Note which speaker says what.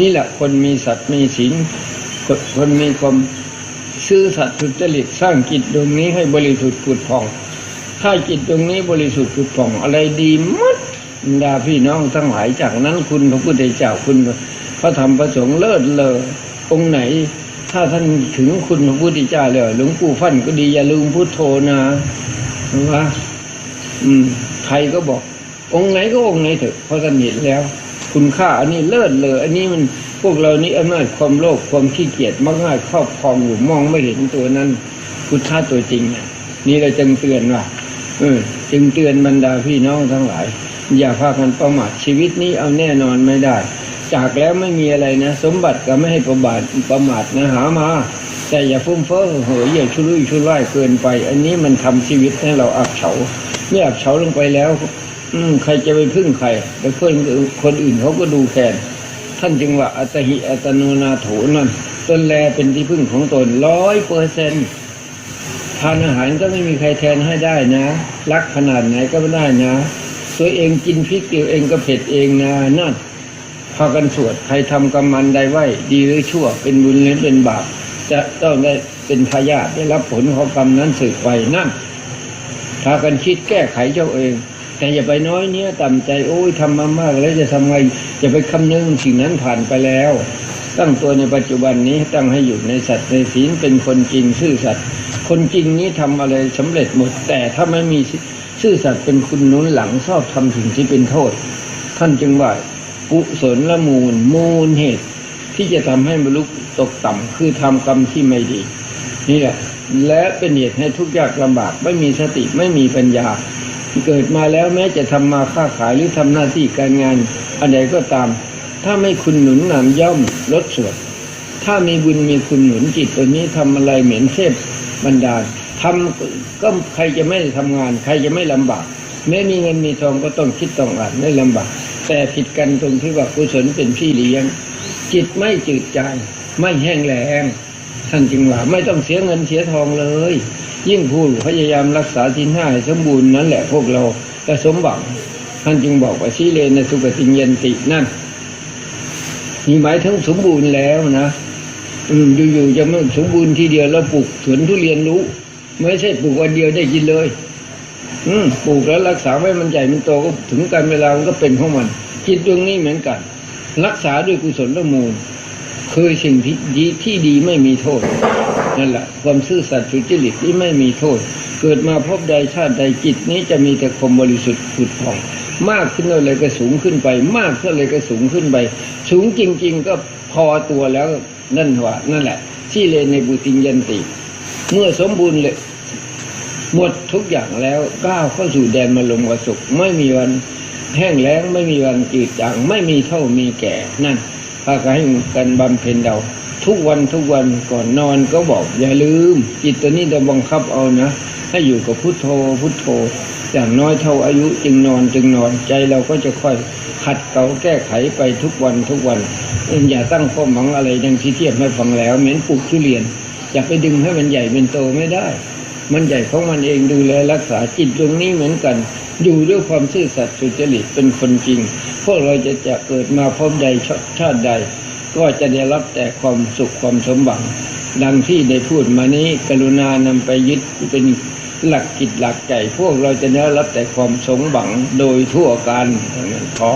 Speaker 1: นี่แหละคนมีสัตว์มีศีลคนคนมีความซื่อสัตย์สุจริตสร้างจิตดวงนี้ให้บริสุทธิ์ผุดผ่อง ถ้าจิตดวงนี้บริสุทธิ์ผุดผ่อง อะไรดีมัดดาพี่น้องทั้งหลายจากนั้นคุณพระพุทธเจ้าคุณพระธรรมพระสงฆ์เลิศเลอองค์ไหน ถ้าท่านถึงคุณพระพุทธเจ้าแล้วหลวงปู่ฟั่นก็ดีอย่าลืมพุทโธนะว่า อืมใครก็บอก องค์ไหนก็องค์ไหนเถอะเพราะท่านเห็นแล้ว คุณค่า อันนี้เลิศเลย อันนี้มันพวกเรานี่อำนาจความโลภความขี้เกียจมักง่ายครอบครองอยู่มองไม่เห็นตัวนั้น พุทธะตัวจริงนี่เราจึงเตือนว่าเออจึงเตือนบรรดาพี่น้องทั้งหลาย อย่าพากันประมาทชีวิตนี้เอาแน่นอนไม่ได้ จากแล้วไม่มีอะไรนะ สมบัติก็ไม่ให้ประบาทประมาทนะหามาแต่อย่าฟุ้งเฟ้อเหยอย่าชุรุ่ยชุร่ายเกินไป อันนี้มันทำชีวิตให้เราอับเฉาเมื่ออับเฉาลงไปแล้ว อืม ใครจะไปพึ่งใครไปเพื่อนคนอื่นเขาก็ดูแคลนท่านจึงว่าอัตหิอัตโนนาโถนั่นตนแลเป็นที่พึ่งของตนร้อยเปอร์เซนทานอาหารก็ไม่มีใครแทนให้ได้นะ รักขนาดไหนก็ไม่ได้นะ ตัวเองกินพริกเดียวเองก็เผ็ดเองนะนั่นพากันสวดใครทำกรรมันใดไว้ ดีหรือชั่ว เป็นบุญหรือเป็นบาปจะต้องได้เป็นทายาได้รับผลของกรรมนั้นสืบไปนั่นพากันคิดแก้ไขเจ้าเอง แต่อย่าไปน้อยเนี้ยต่ำใจโอ้ยทำมามากแล้วจะทำไงอย่าไปคำนึงสิ่งนั้นผ่านไปแล้ว ตั้งตัวในปัจจุบันนี้ตั้งให้อยู่ในสัตว์ในศีลเป็นคนจริงซื่อสัตย์คนจริงนี้ทำอะไรสำเร็จหมด แต่ถ้าไม่มีซื่อสัตย์เป็นคุณนุนหลังชอบทำสิ่งที่เป็นโทษ ท่านจึงว่ากุศลละมูล มูลเหตุ ที่จะทำให้มนุษย์ตกต่ำคือทำกรรมที่ไม่ดี นี่แหละและเป็นเหตุให้ทุกข์ยากลำบากไม่มีสติไม่มีปัญญา เกิดมาแล้วแม้จะทำมาค้าขายหรือทำหน้าที่การงานอันใดก็ตาม ถ้าไม่คุณหนุนนำย่อมลดส่วน ถ้ามีบุญมีคุณหนุนจิตตัวนี้ทำอะไรเหม็นเทพบรรดาลทำก็ใครจะไม่ทำงาน ใครจะไม่ลำบาก แม้มีเงินมีทองก็ต้องคิดต้องอ่านไม่ลำบาก แต่ผิดกันตรงที่ว่ากุศลเป็นพี่เลี้ยง จิตไม่จืดจางไม่แห้งแล้งท่านจึงว่าไม่ต้องเสียเงินเสียทองเลย ยิ่งผู้พยายามรักษาทินห้าให้สมบูรณ์นั่นแหละพวกเราจะสมหวังท่านจึงบอกว่าสีเลนสุกติเยนตินั่นมีหมายถึงสมบูรณ์แล้วนะอืมอยู่ๆจะไม่สมบูรณ์ทีเดียวแล้วปลูกสวนทุเรียนรู้ ไม่ใช่ปลูกวันเดียวได้กินเลย อืมปลูกแล้วรักษาไว้มันใหญ่มันโตก็ถึงการเวลามันก็เป็นของมันจิตดวงนี้เหมือนกัน รักษาด้วยกุศลละมูลคือสิ่งที่ดีที่ดีไม่มีโทษ นั่นแหละความซื่อสัตย์สุจริตที่ไม่มีโทษ เกิดมาพบใดชาติใดจิตนี้จะมีแต่ความบริสุทธิ์ผุดผ่องมากขึ้นเท่าไรก็สูงขึ้นไป มากเท่าไรก็สูงขึ้นไป สูงจริง ๆ ก็พอตัวแล้วนั่นว่านั่นแหละที่เลนในบุติยันติ เมื่อสมบูรณ์เลยหมดทุกอย่างแล้วก้าวเข้าสู่แดนมรมกสุข ไม่มีวันแห้งแล้งไม่มีวันจืดจางไม่มีเท่ามีแก่นั่นพากันให้กันบำเพ็ญเดา ทุกวันทุกวันก่อนนอนก็บอกอย่าลืม จิตตัวนี้จะบังคับเอานะ ให้อยู่กับพุทโธพุทโธ อย่างน้อยเท่าอายุจึงนอนจึงนอนใจเราก็จะค่อยขัดเกลาแก้ไขไปทุกวันทุกวันอย่าตั้งความหวังอะไรดังที่เทียบให้ฟังแล้ว เหมือนปลูกทุเรียนอย่าไปดึงให้มันใหญ่เป็นโตไม่ได้ มันใหญ่ของมันเองดูแลรักษาจิตตรงนี้เหมือนกันอยู่ด้วยความซื่อสัตย์สุจริตเป็นคนจริง พวกเราจะจะเกิดมาพบใดชาติใด ก็จะได้รับแต่ความสุขความสมหวัง ดังที่ได้พูดมานี้ กรุณานำไปยึดเป็นหลักกิจหลักใจ พวกเราจะได้รับแต่ความสมหวังโดยทั่วกันขอ